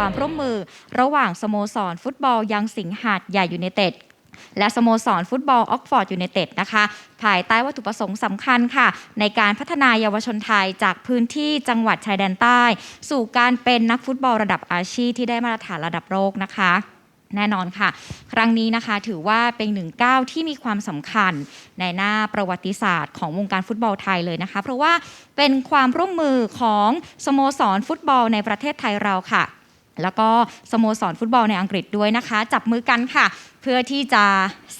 ความร่วมมือ ระหว่างสโมสรฟุตบอลยังสิงหาดใหญ่ยูไนเต็ดและสโมสรฟุตบอลออกฟอร์ดยูไนเต็ดนะคะ ภายใต้วัตถุประสงค์สำคัญค่ะ ในการพัฒนายาวชนไทยจากพื้นที่จังหวัดชายแดนใต้ สู่การเป็นนักฟุตบอลระดับอาชีพที่ได้มาตรฐานระดับโลกนะคะแน่นอนค่ะ ครั้งนี้นะคะถือว่าเป็นหนึ่งก้าวที่มีความสำคัญในหน้าประวัติศาสตร์ของวงการฟุตบอลไทยเลยนะคะ เพราะว่าเป็นความร่วมมือของสโมสรฟุตบอลในประเทศไทยเราค่ะ แล้วก็สโมสรฟุตบอลในอังกฤษด้วยนะคะ จับมือกันค่ะ เพื่อที่จะ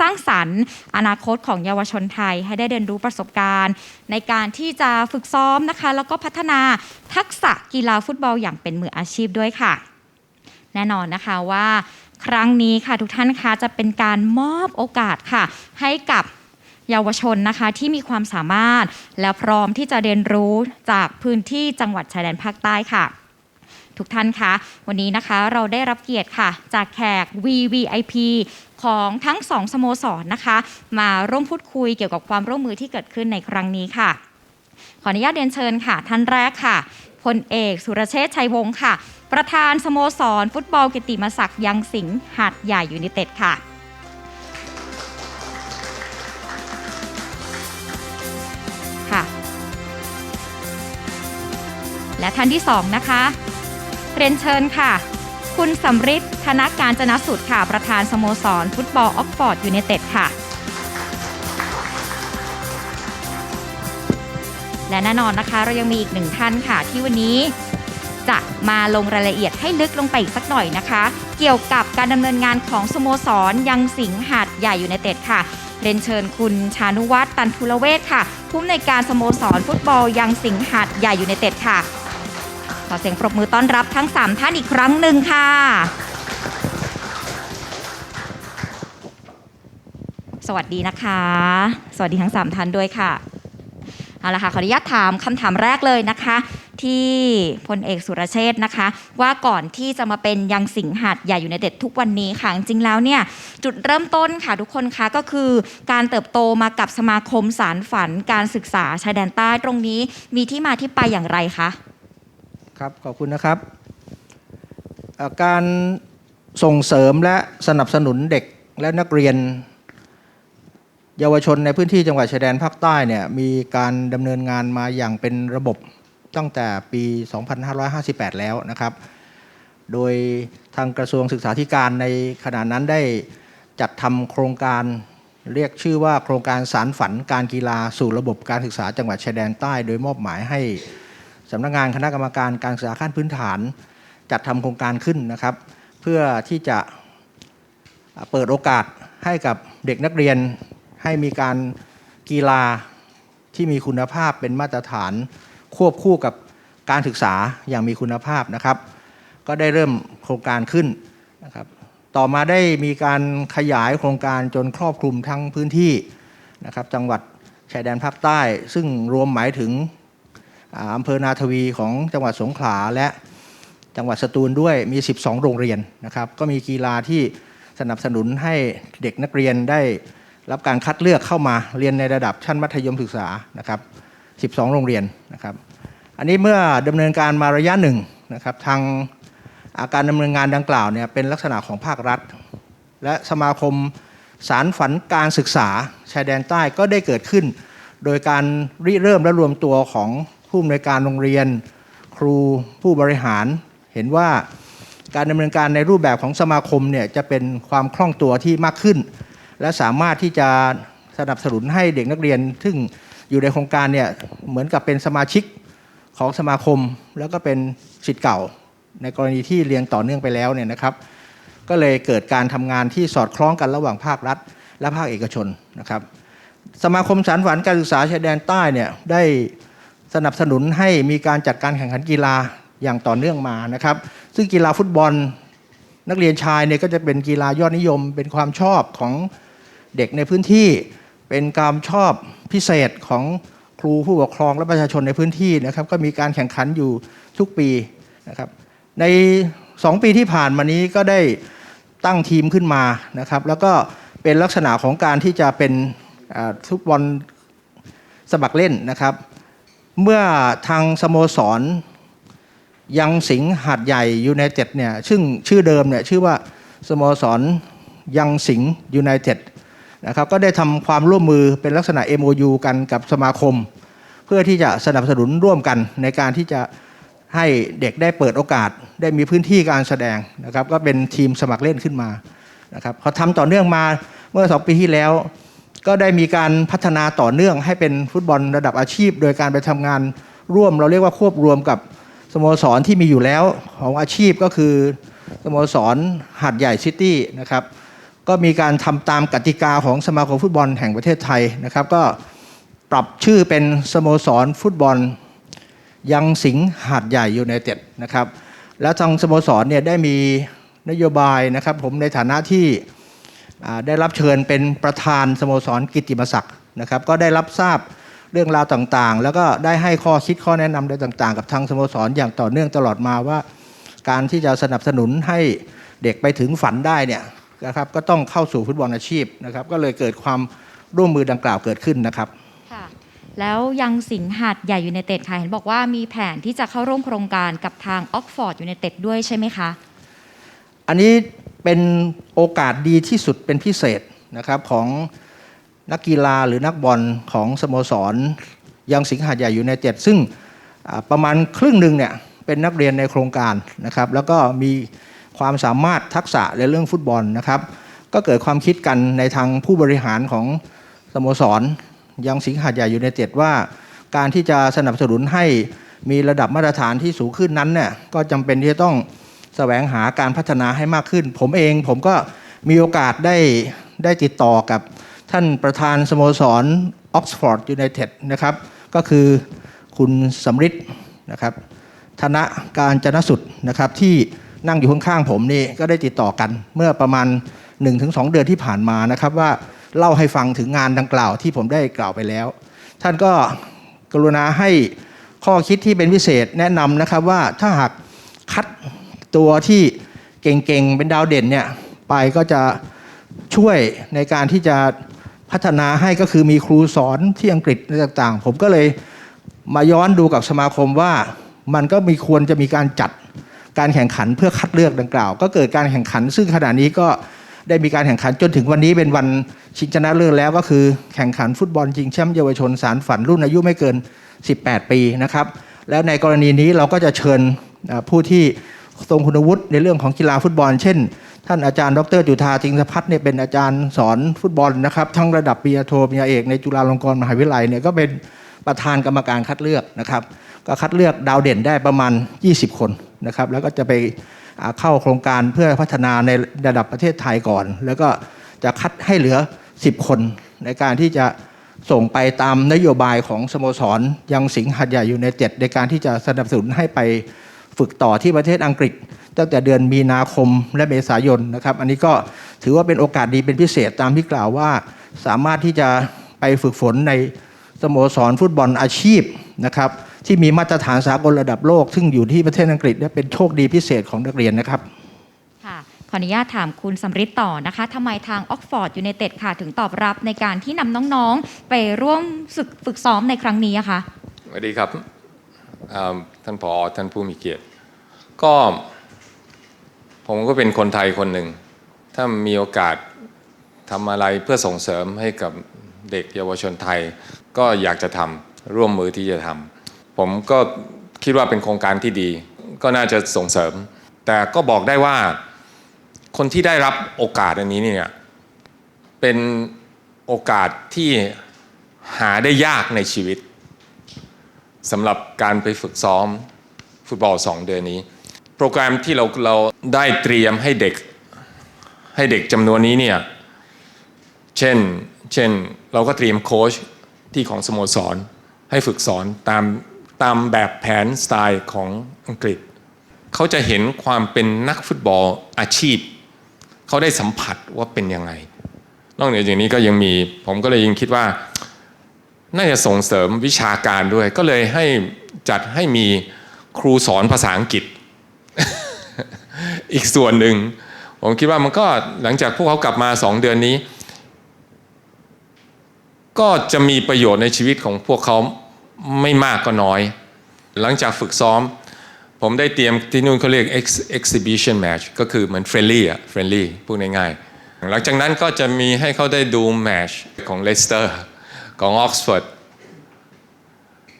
สร้างสรรค์อนาคตของเยาวชนไทย ให้ได้เรียนรู้ประสบการณ์ ในการที่จะฝึกซ้อมนะคะ แล้วก็พัฒนาทักษะกีฬาฟุตบอลอย่างเป็นมืออาชีพด้วยค่ะ แน่นอนนะคะว่าครั้งนี้ค่ะทุกท่านคะจะเป็นการมอบโอกาสค่ะ ให้กับเยาวชนนะคะที่มีความสามารถ และพร้อมที่จะเรียนรู้จากพื้นที่จังหวัดชายแดนภาคใต้ค่ะ ทุกท่านคะวันนี้นะคะเราได้รับเกียรติค่ะ จากแขก VVIP ของทั้งสองสโมสรนะคะ มาร่วมพูดคุยเกี่ยวกับความร่วมมือที่เกิดขึ้นในครั้งนี้ค่ะ ขออนุญาตเรียนเชิญค่ะ ท่านแรกค่ะพลเอกสุรเชษชัยวงศ์ค่ะ ประธานสโมสร ฟุตบอลกิติมศักดิ์ยังสิงห์หาดใหญ่ยูไนเต็ดค่ะ ค่ะ และท่านที่สองนะคะ เรียนเชิญค่ะ คุณสำริดธนการจนสุดค่ะ ประธานสโมสร ฟุตบอลออกฟอร์ดยูไนเต็ดค่ะ และแน่นอนนะคะ เรายังมีอีกหนึ่งท่านค่ะ ที่วันนี้จะมาลงรายละเอียดให้ลึกลงไปอีกสักหน่อยนะคะ เกี่ยวกับการดำเนินงานของสโมสรยังสิงห์หาดใหญ่อยูไนเต็ดค่ะ เรียนเชิญคุณชานุวัฒน์ตันทุลเวศค่ะ ผู้อำนวยการสโมสรฟุตบอลยังสิงห์หาดใหญ่อยูไนเต็ดค่ะ ขอเสียงปรบมือต้อนรับทั้ง 3 ท่านอีกครั้งหนึ่งค่ะ สวัสดีนะคะ สวัสดีทั้ง 3 ท่านด้วยค่ะ เอาละค่ะ ขออนุญาตถามคำถามแรกเลยนะคะ ที่พลเอกสุรเชษ์นะคะ ว่าก่อนที่จะมาเป็นยังสิงห์หาดใหญ่อยู่ในเด็ดทุกวันนี้ค่ะ จริงๆแล้วเนี่ยจุดเริ่มต้นค่ะทุกคนคะก็คือการเติบโตมากับสมาคมสารฝันการศึกษาชายแดนใต้ตรงนี้มีที่มาที่ไปอย่างไรคะ ครับขอบคุณนะครับ การส่งเสริมและสนับสนุนเด็กและนักเรียน เยาวชนในพื้นที่จังหวัดชายแดนภาคใต้เนี่ยมีการดำเนินงานมาอย่างเป็นระบบตั้งแต่ปี 2558 แล้วนะครับ โดยทางกระทรวงศึกษาธิการในขณะนั้นได้จัดทำโครงการเรียกชื่อว่าโครงการสารฝันการกีฬาสู่ระบบการศึกษาจังหวัดชายแดนใต้ โดยมอบหมายให้ สำนักงานคณะกรรมการการศึกษาขั้นพื้นฐาน จัดทำโครงการขึ้นนะครับ เพื่อที่จะเปิดโอกาสให้กับเด็กนักเรียน ให้มีการกีฬาที่มีคุณภาพเป็นมาตรฐานควบคู่กับการศึกษาอย่างมีคุณภาพนะครับ ก็ได้เริ่มโครงการขึ้นนะครับ ต่อมาได้มีการขยายโครงการจนครอบคลุมทั้งพื้นที่นะครับ จังหวัดชายแดนภาคใต้ ซึ่งรวมหมายถึง อำเภอนาทวีของจังหวัดสงขลาและจังหวัดสตูลด้วยมี 12 โรงเรียนนะครับ ก็มีกีฬาที่สนับสนุนให้เด็กนักเรียนได้รับการคัดเลือกเข้ามาเรียนในระดับชั้นมัธยมศึกษานะครับ 12 โรงเรียนนะครับ อันนี้เมื่อดำเนินการมาระยะหนึ่งนะครับ ทางอาการดำเนินงานดังกล่าวเนี่ยเป็นลักษณะของภาครัฐ และสมาคมสารฝันการศึกษาชายแดนใต้ก็ได้เกิดขึ้น โดยการริเริ่มและรวมตัวของ ผู้อำนวยการโรงเรียน ครูผู้บริหาร เห็นว่าการดำเนินการในรูปแบบของสมาคมเนี่ยจะเป็นความคล่องตัวที่มากขึ้น และสามารถที่จะสนับสนุนให้เด็กนักเรียน ซึ่งอยู่ในโครงการเนี่ยเหมือนกับเป็นสมาชิกของสมาคม แล้วก็เป็นสิทธิ์เก่า ในกรณีที่เรียนต่อเนื่องไปแล้วเนี่ยนะครับ ก็เลยเกิดการทำงานที่สอดคล้องกันระหว่างภาครัฐ และภาคเอกชนนะครับ สมาคมสารฝันการศึกษาชายแดนใต้เนี่ยได้ สนับสนุนให้มีการจัดการแข่งขันกีฬาอย่างต่อเนื่องมานะครับ ซึ่งกีฬาฟุตบอลนักเรียนชายเนี่ยก็จะเป็นกีฬายอดนิยม เป็นความชอบของเด็กในพื้นที่ เป็นความชอบพิเศษของครูผู้ปกครองและประชาชนในพื้นที่นะครับ ก็มีการแข่งขันอยู่ทุกปีนะครับ ใน 2 ปีที่ผ่านมานี้ก็ได้ตั้งทีมขึ้นมานะครับ แล้วก็เป็นลักษณะของการที่จะเป็นฟุตบอลสมัครเล่นนะครับ เมื่อทางสโมสร ยังสิงห์หาดใหญ่ยูไนเต็ดเนี่ยซึ่งชื่อเดิมเนี่ยชื่อว่าสโมสรยังสิงห์ยูไนเต็ดนะครับก็ได้ทำความร่วมมือเป็นลักษณะ MOU กันกับสมาคม เพื่อที่จะสนับสนุนร่วมกันในการที่จะให้เด็กได้เปิดโอกาส ได้มีพื้นที่การแสดงนะครับ ก็เป็นทีมสมัครเล่นขึ้นมานะครับพอทำต่อเนื่องมาเมื่อสองปีที่แล้ว ก็ได้มีการพัฒนาต่อเนื่องให้เป็นฟุตบอลระดับอาชีพ โดยการไปทำงานร่วมเราเรียกว่าควบรวมกับสโมสรที่มีอยู่แล้วของอาชีพก็คือสโมสรหาดใหญ่ซิตี้นะครับก็มีการทำตามกติกาของสมาคมฟุตบอลแห่งประเทศไทยนะครับ ก็ปรับชื่อเป็นสโมสรฟุตบอลยังสิงห์หาดใหญ่ยูไนเต็ดนะครับ แล้วทางสโมสรเนี่ยได้มีนโยบายนะครับ ผมในฐานะที่ ได้รับเชิญเป็นประธานสโมสรกิตติมศักดิ์นะครับก็ได้รับทราบเรื่องราวต่างๆ แล้วก็ได้ให้ข้อคิดข้อแนะนำใดต่างๆ กับทางสโมสรอย่างต่อเนื่องตลอดมาว่า การที่จะสนับสนุนให้เด็กไปถึงฝันได้เนี่ยนะครับก็ต้องเข้าสู่ฟุตบอลอาชีพนะครับก็เลยเกิดความร่วมมือดังกล่าวเกิดขึ้นนะครับค่ะแล้วยังสิงห์หาดใหญ่ยูไนเต็ดค่ะเห็นบอกว่ามีแผนที่จะเข้าร่วมโครงการกับทางออกฟอร์ดยูไนเต็ดด้วยใช่ไหมคะ อันนี้ เป็นโอกาสดีที่สุดเป็นพิเศษนะครับของนักกีฬาหรือนักบอลของสโมสร ยังสิงหาดใหญ่อยู่ในเจ็ดซึ่งประมาณครึ่งหนึ่งเนี่ยเป็นนักเรียนในโครงการนะครับ แล้วก็มีความสามารถทักษะในเรื่องฟุตบอลนะครับ ก็เกิดความคิดกันในทางผู้บริหารของสโมสร ยังสิงหาดใหญ่อยู่ในเจ็ดว่า การที่จะสนับสนุนให้มีระดับมาตรฐานที่สูงขึ้นนั้นเนี่ยก็จำเป็นที่จะต้อง แสวงหาการพัฒนาให้มากขึ้น ผมเองผมก็มีโอกาสได้ได้ติดต่อกับท่านประธานสโมสรออกซฟอร์ดยูไนเต็ดนะครับ ก็คือคุณสำริดนะครับธนะการจนสุดนะครับที่นั่งอยู่ข้างๆผมนี่ก็ได้ติดต่อกันเมื่อประมาณ 1-2 เดือนที่ผ่านมานะครับว่าเล่าให้ฟังถึงงานดังกล่าวที่ผมได้กล่าวไปแล้ว ท่านก็กรุณาให้ข้อคิดที่เป็นพิเศษแนะนำนะครับว่าถ้าหากคัด ตัวที่เก่งๆ เป็นดาวเด่นเนี่ยไปก็จะช่วยในการที่จะพัฒนาให้ก็คือมีครูสอนที่อังกฤษต่างๆ ผมก็เลยมาย้อนดูกับสมาคมว่ามันก็มีควรจะมีการจัดการแข่งขันเพื่อคัดเลือกดังกล่าว ก็เกิดการแข่งขัน ซึ่งขณะนี้ก็ได้มีการแข่งขันจนถึงวันนี้เป็นวันชิงชนะเลิศแล้วก็คือแข่งขันฟุตบอลชิงแชมป์เยาวชนสารฝันรุ่นอายุไม่เกิน 18 ปีนะครับ แล้วในกรณีนี้เราก็จะเชิญผู้ที่ ทรงคุณวุฒิในเรื่องของกีฬาฟุตบอล เช่น ท่านอาจารย์ดรจุธาจิงสพัฒน์เนี่ยเป็นอาจารย์สอนฟุตบอลนะครับ ทั้งระดับปริญญาโทปริญญาเอกในจุฬาลงกรณ์มหาวิทยาลัยเนี่ยก็เป็นประธานกรรมการคัดเลือกนะครับ ก็คัดเลือกดาวเด่นได้ประมาณ 20 คนนะครับ แล้วก็จะไปเข้าโครงการเพื่อพัฒนาในระดับประเทศไทยก่อน แล้วก็จะคัดให้เหลือ 10 คนในการที่จะส่งไปตามนโยบายของสโมสรยังสิงห์หัดใหญ่อยู่ในเจ็ดในการที่จะสนับสนุนให้ไป ฝึกต่อที่ประเทศอังกฤษ ตั้งแต่เดือนมีนาคมและเมษายนนะครับ อันนี้ก็ถือว่าเป็นโอกาสดีเป็นพิเศษตามที่กล่าวว่า สามารถที่จะไปฝึกฝนในสโมสรฟุตบอลอาชีพนะครับที่มีมาตรฐานสากลระดับโลก ซึ่งอยู่ที่ประเทศอังกฤษเนี่ยเป็นโชคดีพิเศษของนักเรียนนะครับค่ะขออนุญาตถามคุณสำริดต่อนะคะทำไมทางออกฟอร์ดยูไนเต็ดค่ะถึงตอบรับในการที่นำน้องๆ ไปร่วมฝึกฝึกซ้อมในครั้งนี้อะคะสวัสดีครับอ่า ท่านผอท่านผู้มีเกียรติ ก็ผมก็เป็นคนไทยคนหนึ่ง ถ้ามีโอกาสทำอะไรเพื่อส่งเสริมให้กับเด็กเยาวชนไทย ก็อยากจะทำร่วมมือที่จะทำผมก็คิดว่าเป็นโครงการที่ดี ก็น่าจะส่งเสริม แต่ก็บอกได้ว่าคนที่ได้รับโอกาสอันนี้เนี่ยเป็นโอกาสที่หาได้ยากในชีวิต สำหรับการไปฝึกซ้อมฟุตบอล2 เดือนนี้ โปรแกรมที่เราเราได้เตรียมให้เด็กให้เด็กจำนวนนี้เนี่ยเช่นเช่นเราก็เตรียมโค้ชที่ของสโมสร ให้ฝึกสอนตามตามแบบแผนสไตล์ของอังกฤษ เขาจะเห็นความเป็นนักฟุตบอลอาชีพ เขาได้สัมผัสว่าเป็นยังไง นอกเหนือจากนี้ก็ยังมีผมก็เลยยังคิดว่า น่าจะส่งเสริมวิชาการด้วย ก็เลยให้จัดให้มีครูสอนภาษาอังกฤษ อีกส่วนหนึ่ง ผมคิดว่ามันก็หลังจากพวกเขากลับมาสองเดือนนี้ ก็จะมีประโยชน์ในชีวิตของพวกเขาไม่มากก็น้อย หลังจากฝึกซ้อม ผมได้เตรียมที่นู่นเขาเรียก ex- exhibition match ก็คือเหมือน friendly อะ friendly พูดง่ายๆหลังจากนั้นก็จะมีให้เขาได้ดูแมชของเลสเตอร์ ของออกซฟอร์ด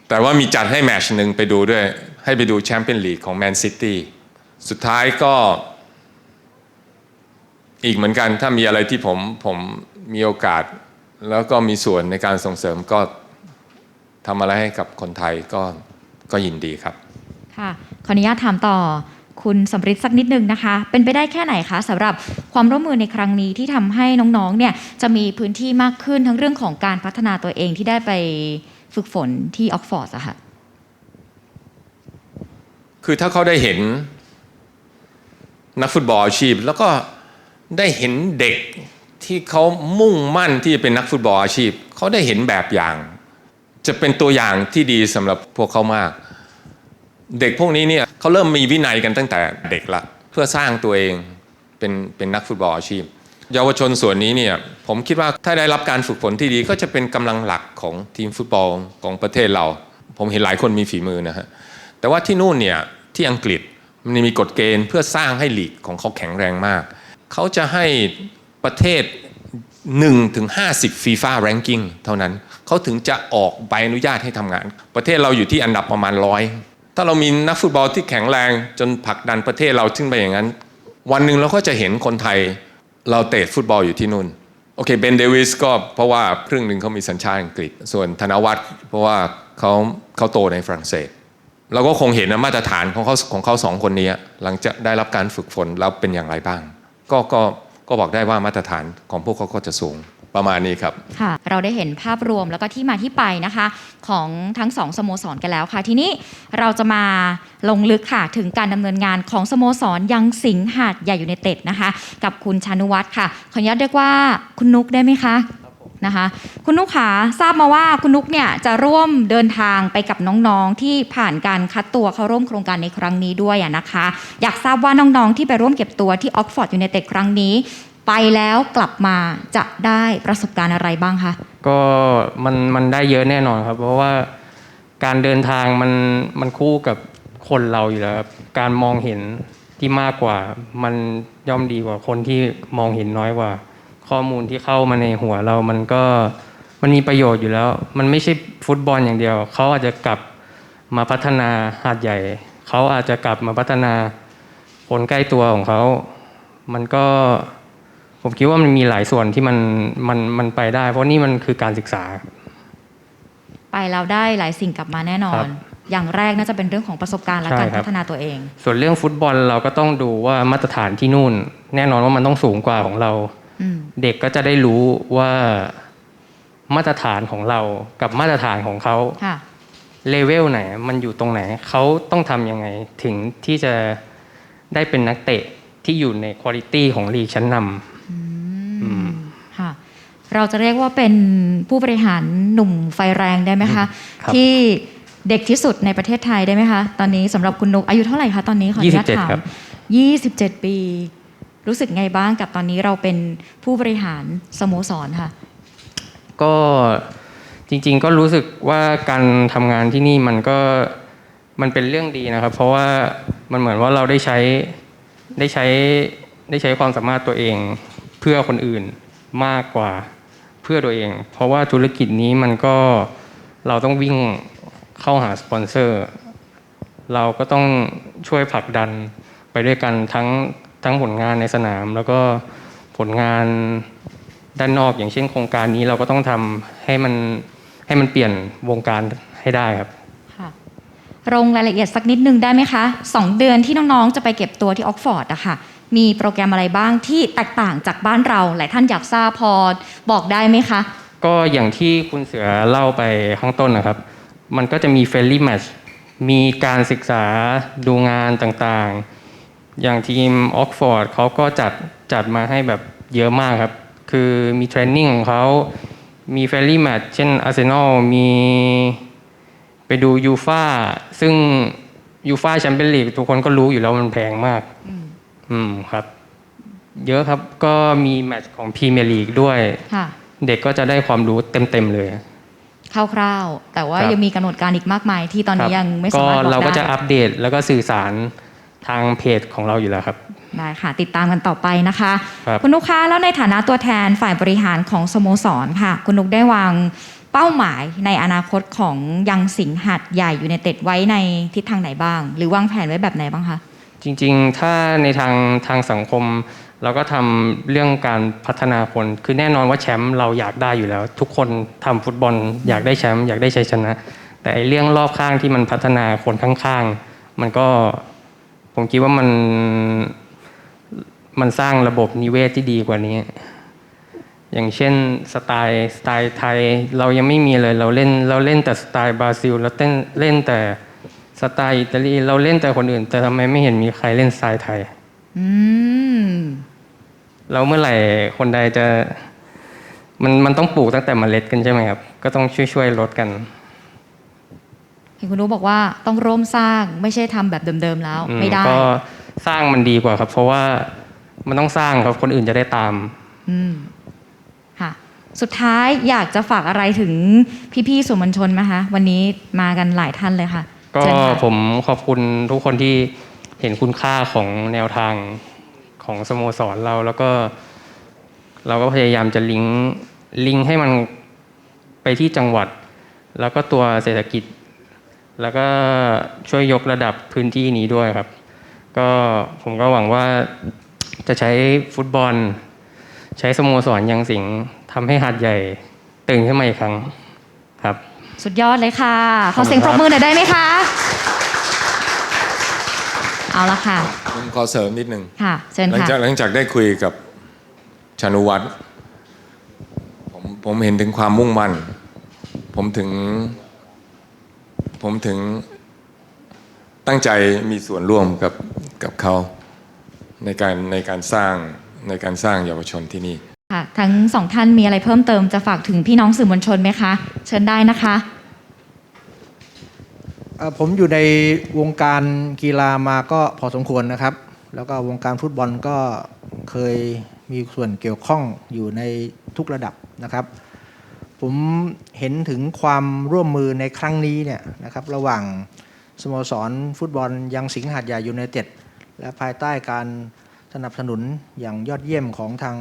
แต่ว่ามีจัดให้แมชหนึ่งไปดูด้วย ให้ไปดูแชมเปี้ยนลีกของแมนซิตี้สุดท้ายก็ อีกเหมือนกันถ้ามีอะไรที่ผมผมมีโอกาส แล้วก็มีส่วนในการส่งเสริมก็ทำอะไรให้กับคนไทยก็ก็ยินดีครับ ค่ะ ขออนุญาตถามต่อ คุณสำริดสักนิดนึงนะคะ เป็นไปได้แค่ไหนคะสำหรับความร่วมมือในครั้งนี้ที่ทำให้น้องๆเนี่ยจะมีพื้นที่มากขึ้นทั้งเรื่องของการพัฒนาตัวเองที่ได้ไปฝึกฝนที่ออกฟอร์ดอะค่ะคือถ้าเขาได้เห็นนักฟุตบอลอาชีพ แล้วก็ได้เห็นเด็กที่เขามุ่งมั่นที่จะเป็นนักฟุตบอลอาชีพ เขาได้เห็นแบบอย่าง จะเป็นตัวอย่างที่ดีสำหรับพวกเขามาก เด็กพวกนี้เนี่ย เขาเริ่มมีวินัยกันตั้งแต่เด็กละเพื่อสร้างตัวเองเป็นเป็นนักฟุตบอลอาชีพ เยาวชนส่วนนี้เนี่ยผมคิดว่าถ้าได้รับการฝึกฝนที่ดีก็จะเป็นกำลังหลักของทีมฟุตบอลของประเทศเรา ผมเห็นหลายคนมีฝีมือนะฮะแต่ว่าที่นู่นเนี่ยที่อังกฤษมันมีกฎเกณฑ์เพื่อสร้างให้ลีกของเขาแข็งแรงมาก เขาจะให้ประเทศ1ถึง50 FIFA ranking เท่านั้น เขาถึงจะออกใบอนุญาตให้ทำงาน ประเทศเราอยู่ที่อันดับประมาณร้อย ถ้าเรามีนักฟุตบอลที่แข็งแรงจนผลักดันประเทศเราขึ้นไปอย่างนั้น วันหนึ่งเราก็จะเห็นคนไทยเราเตะฟุตบอลอยู่ที่นู่นโอเคเบนเดวิสก็เพราะว่าครึ่งหนึ่งเขามีสัญชาติอังกฤษ ส่วนธนวัฒน์เพราะว่าเขาเขาโตในฝรั่งเศสเราก็คงเห็นนะมาตรฐานของเขาของเขาสองคนนี้ หลังจากได้รับการฝึกฝนแล้วเป็นอย่างไรบ้าง ก็ก็ก็บอกได้ว่ามาตรฐานของพวกเขาก็จะสูง ประมาณนี้ครับ ค่ะ เราได้เห็นภาพรวมแล้วก็ที่มาที่ไปนะคะ ของทั้งสองสโมสรกันแล้วค่ะ ทีนี้เราจะมาลงลึกค่ะ ถึงการดำเนินงานของสโมสรยังสิงห์หาดใหญ่อยู่ในเต็ดนะคะ กับคุณชานุวัฒน์ค่ะ ขออนุญาตเรียกว่าคุณนุกได้ไหมคะนะคะ คุณนุกขาทราบมาว่าคุณนุกเนี่ยจะร่วมเดินทางไปกับน้องๆที่ผ่านการคัดตัวเข้าร่วมโครงการในครั้งนี้ด้วยอะนะคะ อยากทราบว่าน้องๆที่ไปร่วมเก็บตัวที่ออกฟอร์ดอยู่ในเต็ดครั้งนี้ ไปแล้วกลับมาจะได้ประสบการณ์อะไรบ้างคะ ก็มันมันได้เยอะแน่นอนครับ เพราะว่าการเดินทางมันมันคู่กับคนเราอยู่แล้วครับการมองเห็นที่มากกว่า มันย่อมดีกว่าคนที่มองเห็นน้อยกว่า ข้อมูลที่เข้ามาในหัวเรามันก็มันมีประโยชน์อยู่แล้ว มันไม่ใช่ฟุตบอลอย่างเดียว เขาอาจจะกลับมาพัฒนาหาดใหญ่ เขาอาจจะกลับมาพัฒนาคนใกล้ตัวของเขา มันก็ ผมคิดว่ามันมีหลายส่วนที่มันมันมันไปได้ เพราะนี่มันคือการศึกษา ไปแล้วได้หลายสิ่งกลับมาแน่นอครันบอย่างแรกน่าจะเป็นเรื่องของประสบการณ์และใช่การครับ พัฒนาตัวเอง ส่วนเรื่องฟุตบอลเราก็ต้องดูว่ามาตรฐานที่นู่น แน่นอนว่ามันต้องสูงกว่าของเรา อืม เด็กก็จะได้รู้ว่ามาตรฐานของเรากับมาตรฐานของเขา ค่ะ เลเวลไหน มันอยู่ตรงไหน เขาต้องทำยังไง ถึงที่จะได้เป็นนักเตะที่อยู่ในคุณ i t y ของลีกชั้นนำอืม ค่ะเราจะเรียกว่าเป็นผู้บริหารหนุ่มไฟแรงได้ไหมคะครับที่เด็กที่สุดในประเทศไทยได้ไหมคะ ตอนนี้สำหรับคุณนุกอายุเท่าไหร่คะตอนนี้ขออนุญาตถาม27ครับยี่สิบเจ็ดปี รู้สึกไงบ้างกับตอนนี้เราเป็นผู้บริหารสโมสรค่ะ ก็จริง ๆ ก็รู้สึกว่าการทำงานที่นี่มันก็มันเป็นเรื่องดีนะครับ เพราะว่ามันเหมือนว่าเราได้ใช้ได้ใช้ได้ใช้ความสามารถตัวเอง เพื่อคนอื่นมากกว่าเพื่อตัวเอง เพราะว่าธุรกิจนี้มันก็เราต้องวิ่งเข้าหาสปอนเซอร์ เราก็ต้องช่วยผลักดันไปด้วยกันทั้งทั้งผลงานในสนาม แล้วก็ผลงานด้านนอกอย่างเช่นโครงการนี้เราก็ต้องทำให้มันให้มันเปลี่ยนวงการให้ได้ครับค่ะลงรายละเอียดสักนิดนึงได้ไหมคะสองเดือนที่น้อง ๆ จะไปเก็บตัวที่ออกฟอร์ดอะค่ะ มีโปรแกรมอะไรบ้างที่แตกต่างจากบ้านเรา หลายท่านอยากทราบพอบอกได้ไหมคะ ก็อย่างที่คุณเสือเล่าไปข้างต้นนะครับ มันก็จะมีเฟรนลี่แมชมีการศึกษาดูงานต่างๆ อย่างทีมออกฟอร์ดเขาก็จัดจัดมาให้แบบเยอะมากครับ คือมีเทรนนิ่งของเขา มีเฟรนลี่แมชเช่นอาร์เซนอลมีไปดูยูฟาซึ่งยูฟาแชมเปี้ยนลีกทุกคนก็รู้อยู่แล้วมันแพงมาก อืมครับ เยอะครับก็มีแมตช์ของพรีเมียร์ลีกด้วย ค่ะ เด็กก็จะได้ความรู้เต็มๆเลย คร่าวๆ แต่ว่าครับ ยังมีกำหนดการอีกมากมาย ที่ตอนนี้ครับยังไม่ก็สามารถบอกเราก็ได้จะอัปเดตแล้วก็สื่อสารทางเพจของเราอยู่แล้วครับ ได้ค่ะ ติดตามกันต่อไปนะคะครับคุณนุกคะแล้วในฐานะตัวแทนฝ่ายบริหารของสโมสรค่ะ คุณนุกได้วางเป้าหมายในอนาคตของยังสิงห์หัดใหญ่อยู่ในเต็ดไว้ในทิศทางไหนบ้าง หรือวางแผนไว้แบบไหนบ้างคะ จริงๆ ถ้าในทางทางสังคม เราก็ทำเรื่องการพัฒนาคน คือแน่นอนว่าแชมป์เราอยากได้อยู่แล้ว ทุกคนทำฟุตบอลอยากได้แชมป์อยากได้ชัยชนะ แต่ไอเรื่องรอบข้างที่มันพัฒนาคนข้างๆ มันก็ผมคิดว่ามันมันสร้างระบบนิเวศที่ดีกว่านี้ อย่างเช่นสไตล์สไตล์ไทยเรายังไม่มีเลยเราเล่นเราเล่นแต่สไตล์บราซิลเราเต้นเล่นแต่ สไตล์อิตาลีเราเล่นแต่คนอื่น แต่ทำไมไม่เห็นมีใครเล่นสไตล์ไทยอืมแล้วเมื่อไหร่คนใดจะ มันมันต้องปลูกตั้งแต่เมล็ดกันใช่ไหมครับ ก็ต้องช่วยช่วยๆลดกันเห็นคุณนุกบอกว่าต้องร่วมสร้างไม่ใช่ทำแบบเดิมๆแล้วอืมไม่ได้ก็สร้างมันดีกว่าครับ เพราะว่ามันต้องสร้างครับคนอื่นจะได้ตาม อืมค่ะสุดท้ายอยากจะฝากอะไรถึงพี่ๆสื่อมวลชนไหมคะ วันนี้มากันหลายท่านเลยค่ะ ก็เชิญค่ะผมขอบคุณทุกคนที่เห็นคุณค่าของแนวทางของสโมสรเราแล้วก็ เราก็พยายามจะลิงก์ลิงก์ให้มันไปที่จังหวัด แล้วก็ตัวเศรษฐกิจ แล้วก็ช่วยยกระดับพื้นที่นี้ด้วยครับ ก็ผมก็หวังว่าจะใช้ฟุตบอล ใช้สโมสรยังสิงห์ทำให้หาดใหญ่ตื่นขึ้นมาอีกครั้งครับ สุดยอดเลยค่ะขขออบคุณเสียงปรบครับมือหน่อยได้ไหมคะ เอาละค่ะ ผมขอเสริมนิดนึงค่ะ เชิญหลังค่ะ จากหลังจากได้คุยกับชานุวัตรผมผมเห็นถึงความมุ่งมั่น ผมถึง ผมถึงตั้งใจมีส่วนร่วมกับกับเขาในการในการสร้างในการสร้างเยาวชนที่นี่ ค่ะทั้งสองท่านมีอะไรเพิ่มเติมจะฝากถึงพี่น้องสื่อมวลชนไหมคะ เชิญได้นะคะ เอ่อผมอยู่ในวงการกีฬามาก็พอสมควรนะครับ แล้วก็วงการฟุตบอลก็เคยมีส่วนเกี่ยวข้องอยู่ในทุกระดับนะครับ ผมเห็นถึงความร่วมมือในครั้งนี้เนี่ยนะครับระหว่างสโมสรฟุตบอลยังสิงห์หาดใหญ่ยูไนเต็ดและภายใต้การสนับสนุนอย่างยอดเยี่ยมของทาง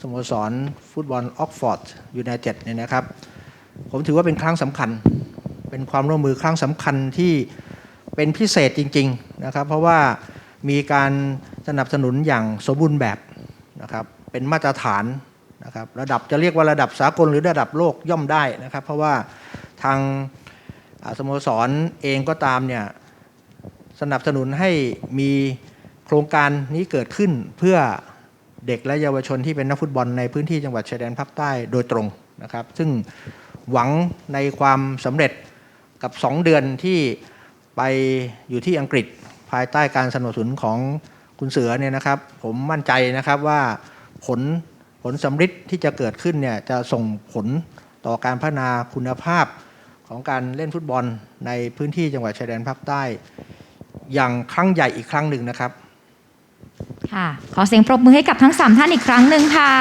สโมสรฟุตบอลออกฟอร์ดยูไนเต็ดเนี่ยนะครับ ผมถือว่าเป็นครั้งสำคัญ เป็นความร่วมมือครั้งสำคัญที่เป็นพิเศษจริงๆนะครับ เพราะว่ามีการสนับสนุนอย่างสมบูรณ์แบบนะครับ เป็นมาตรฐานนะครับ ระดับจะเรียกว่าระดับสากลหรือระดับโลกย่อมได้นะครับ เพราะว่าทางสโมสรเองก็ตามเนี่ยสนับสนุนให้มีโครงการนี้เกิดขึ้นเพื่อ เด็กและเยาวชนที่เป็นนักฟุตบอลในพื้นที่จังหวัดชายแดนภาคใต้โดยตรงนะครับ ซึ่งหวังในความสำเร็จกับ 2 เดือนที่ไปอยู่ที่อังกฤษภายใต้การสนับสนุนของคุณเสือเนี่ยนะครับ ผมมั่นใจนะครับว่าผลผลสำฤทธิ์ที่จะเกิดขึ้นเนี่ยจะส่งผลต่อการพัฒนาคุณภาพของการเล่นฟุตบอลในพื้นที่จังหวัดชายแดนภาคใต้ อย่างครั้งใหญ่อีกครั้งหนึ่งนะครับ ค่ะ ขอเสียงปรบมือให้กับทั้งสามท่านอีกครั้งหนึ่งค่ะ